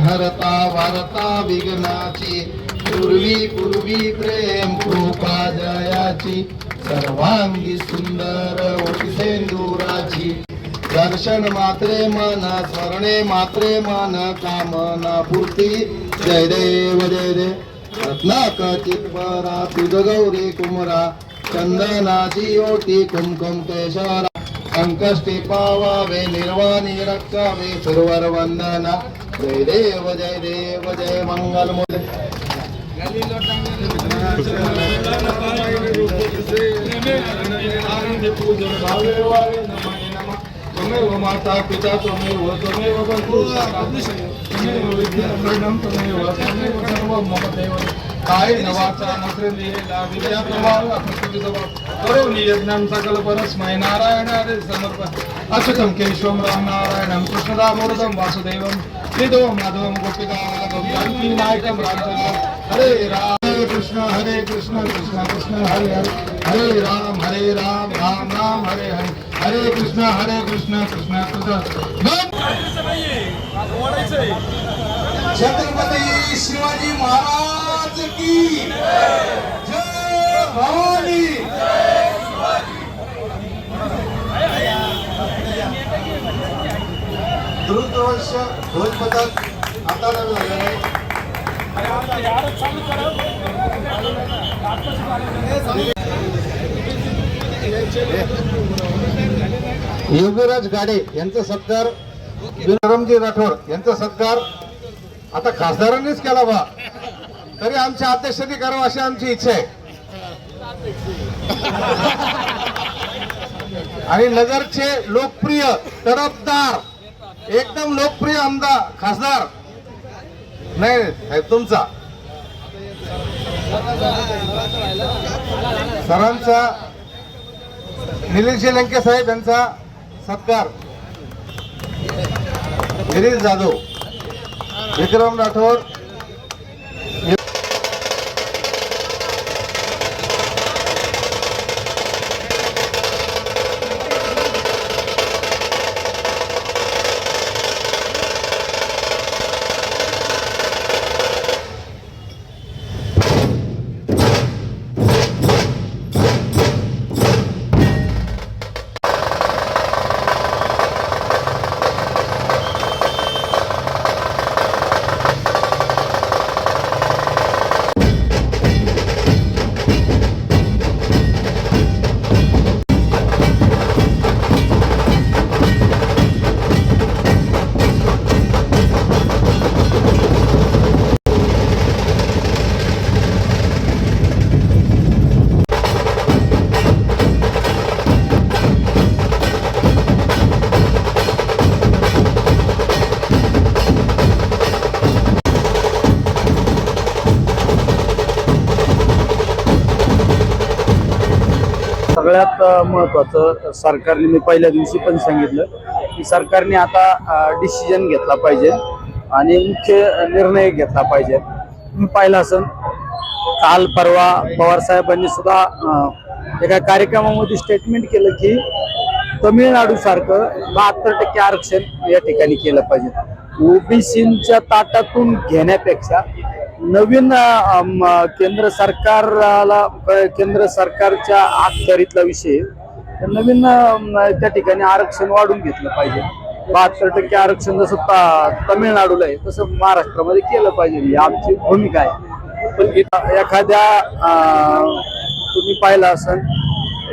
हरता वारता विघ्नाची पूर्वी पूर्वी प्रेम कृपा जयाची सर्वांगी सुंदर ओटी सेंदुराची. दर्शन मात्रे मन स्मरणे मात्रे मन कामना पूर्ती. जय देव जय देव. रत्नाक परा तुझ गौरी कुमरा. चंदनाची ओटी कुमकुम केशरा संकष्टी पावावे निर्वाणी रक्षावे सुरवर वंदना जय देव जय देव जय मंगल त्वमेव माता पिता त्वमेव त्वमेव बंधू त्वमेव विद्यापीठम त्वमेव सर्वं मम देव काय नवाचा नसरेला विद्या प्रभाव करोमि यज्ञं सकल परस्मै नारायण हरे समर्पण. अच्युतं केशवम राम नारायणं कृष्णदामोदं वासुदेवं निधो माधवं गोपिकावल्लभं नायकम रामचंद्रं हरे राम कृष्ण हरे कृष्ण कृष्ण कृष्ण हरे हरे. हरे राम हरे राम राम राम हरे हरे. हरे कृष्ण हरे कृष्ण कृष्ण कृष्ण छत्रपती शिवाजी महाराज की जय भवानी द्रुतवर्ष ध्वज पथक आता लागलेलं आहे योगीराज गाडे यांचा सत्कार विक्रमजी राठोड यांचा सत्कार आता खासदारांनीच केला बा. तरी आमच्या अध्यक्षांनी करावं अशी आमची इच्छा आहे. आणि नगरचे लोकप्रिय तडफदार एकदम लोकप्रिय आमदार खासदार. नाही साहेब तुमचा. सरांचा निलेश लंके साहेब यांचा सत्कार. गिरीश जाधव विक्रम राठोड सगळ्यात महत्त्वाचं सरकारने मी पहिल्या दिवशी पण सांगितलं की सरकारने आता डिसिजन घेतला पाहिजे आणि मुख्य निर्णय घेतला पाहिजे. तुम्ही पाहिलं असेल काल परवा पवार साहेबांनी सुद्धा एका कार्यक्रमामध्ये स्टेटमेंट केलं की तमिळनाडू सारखं बहात्तर टक्के आरक्षण या ठिकाणी केलं पाहिजे. ओबीसीच्या ताटातून घेण्यापेक्षा नवीन केंद्र सरकारला केंद्र सरकारच्या अखत्यारीतला विषय. तर नवीन त्या ठिकाणी आरक्षण वाढून घेतलं पाहिजे. बहात्तर टक्के आरक्षण जसं ता- तामिळनाडूला आहे तसं महाराष्ट्रामध्ये केलं पाहिजे. ही आमची भूमिका आहे. पण एखाद्या तुम्ही पाहिलं असन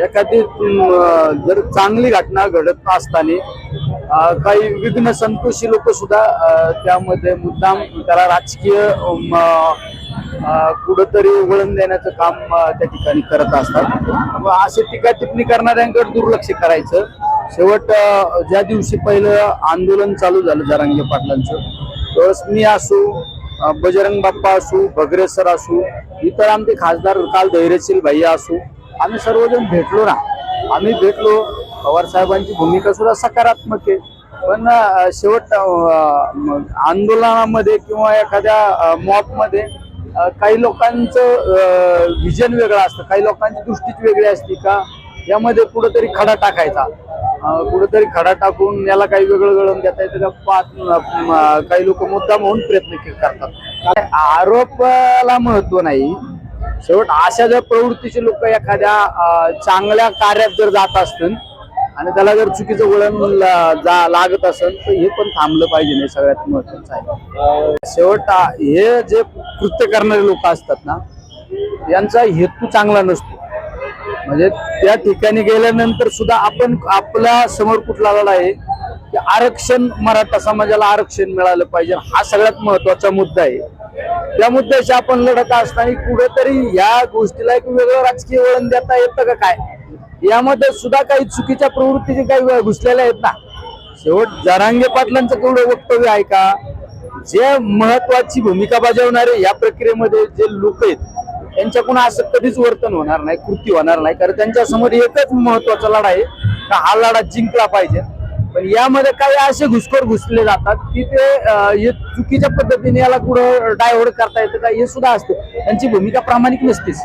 एखादी जर चांगली घटना घडत असताना काही विघ्न संतोषी लोक सुद्धा त्यामध्ये मुद्दाम त्याला राजकीय कुठंतरी वळण देण्याचं काम त्या ठिकाणी करत असतात. मग असे टीका टिप्पणी करणाऱ्यांकडे दुर्लक्ष करायचं. शेवट ज्या दिवशी पहिलं आंदोलन चालू झालं जरांगे पाटलांचं त्यावेळेस मी असू बजरंग बाप्पा असू भगरे सर असू इतर आमचे खासदार काल धैर्यशील भैया असू आम्ही सर्वजण भेटलो ना. आम्ही भेटलो पवार साहेबांची भूमिका सुद्धा सकारात्मक आहे. पण शेवट आंदोलनामध्ये किंवा एखाद्या मॉपमध्ये काही लोकांचं विजन वेगळं असतं. काही लोकांची दृष्टीच वेगळी असते का? यामध्ये कुठंतरी खडा टाकायचा. कुठंतरी खडा टाकून याला काही वेगळं गळून घेता येतं का? पाच काही लोक मुद्दाम होऊन प्रयत्न करतात. आरोपाला महत्त्व नाही. शेवट अशा जर प्रवृत्तीचे लोक एखाद्या चांगल्या कार्यात जर जात असतील आणि त्याला जर चुकीचं वळण ला- जा- लागत असेल तर हे पण थांबलं पाहिजे हे सगळ्यात महत्वाचं आहे. शेवट हे जे कृत्य करणारे लोक असतात ना यांचा हेतू चांगला नसतो. म्हणजे त्या ठिकाणी गेल्यानंतर सुद्धा आपण आपल्यासमोर कुठला आलेला आहे की आरक्षण मराठा समाजाला आरक्षण मिळालं पाहिजे हा सगळ्यात महत्त्वाचा मुद्दा आहे. त्या मुद्द्याशी आपण लढत असताना कुठेतरी या गोष्टीला एक वेगळं राजकीय वळण देता येतं का काय? यामध्ये सुद्धा काही चुकीच्या प्रवृत्तीचे काही घुसलेल्या आहेत ना. शेवट जरांगे पाटलांचं केवढं वक्तव्य आहे का? जे महत्वाची भूमिका बजावणारे या प्रक्रियेमध्ये जे लोक आहेत त्यांच्याकडून असं कधीच वर्तन होणार नाही कृती होणार नाही. कारण त्यांच्यासमोर एकच महत्त्वाचा लढा आहे का हा लढा जिंकला पाहिजे. पण यामध्ये काही असे घुसखोर घुसले जातात की ते चुकीच्या पद्धतीने याला कुठं डायव्हर्ट करता येतं का हे सुद्धा असतं. त्यांची भूमिका प्रामाणिक नसतेच.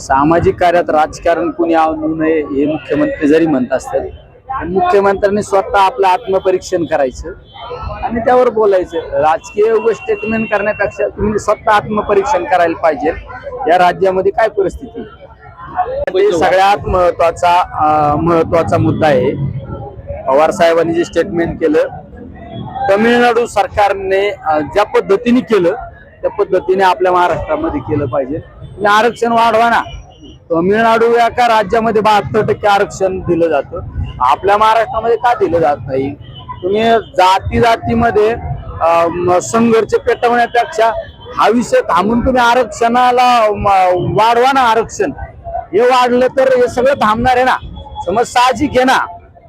सामाजिक कार्यात राजकारण कुणी आणू नये हे मुख्यमंत्री जरी म्हणत असतात मुख्यमंत्र्यांनी स्वतः आपलं आत्मपरीक्षण करायचं आणि त्यावर बोलायचं. राजकीय स्टेटमेंट करण्यापेक्षा तुम्ही स्वतः आत्मपरीक्षण करायला पाहिजे. या राज्यामध्ये काय परिस्थिती? सगळ्यात महत्त्वाचा महत्त्वाचा मुद्दा आहे. पवार साहेबांनी जे स्टेटमेंट केलं तमिळनाडू सरकारने ज्या पद्धतीने केलं त्या पद्धतीने आपल्या महाराष्ट्रामध्ये केलं पाहिजे. तुम्ही आरक्षण वाढवा ना. तमिळनाडू या का राज्यामध्ये बहात्तर टक्के आरक्षण दिलं जातं. आपल्या महाराष्ट्रामध्ये का दिलं जात नाही? तुम्ही जाती जातीमध्ये संघर्ष पेटवण्यापेक्षा हा विषय थांबून तुम्ही आरक्षणाला वाढवा ना आरक्षण. हे वाढलं तर हे सगळं थांबणार आहे ना. समज साहजिक आहे ना.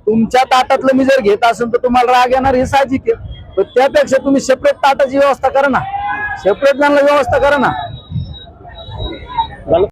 तुमच्या ताटातलं मी जर घेत असेल तर तुम्हाला राग येणार हे साहजिक आहे. पण त्यापेक्षा तुम्ही सेपरेट ताटाची व्यवस्था करा ना. सेपरेट त्यांना व्यवस्था करा ना.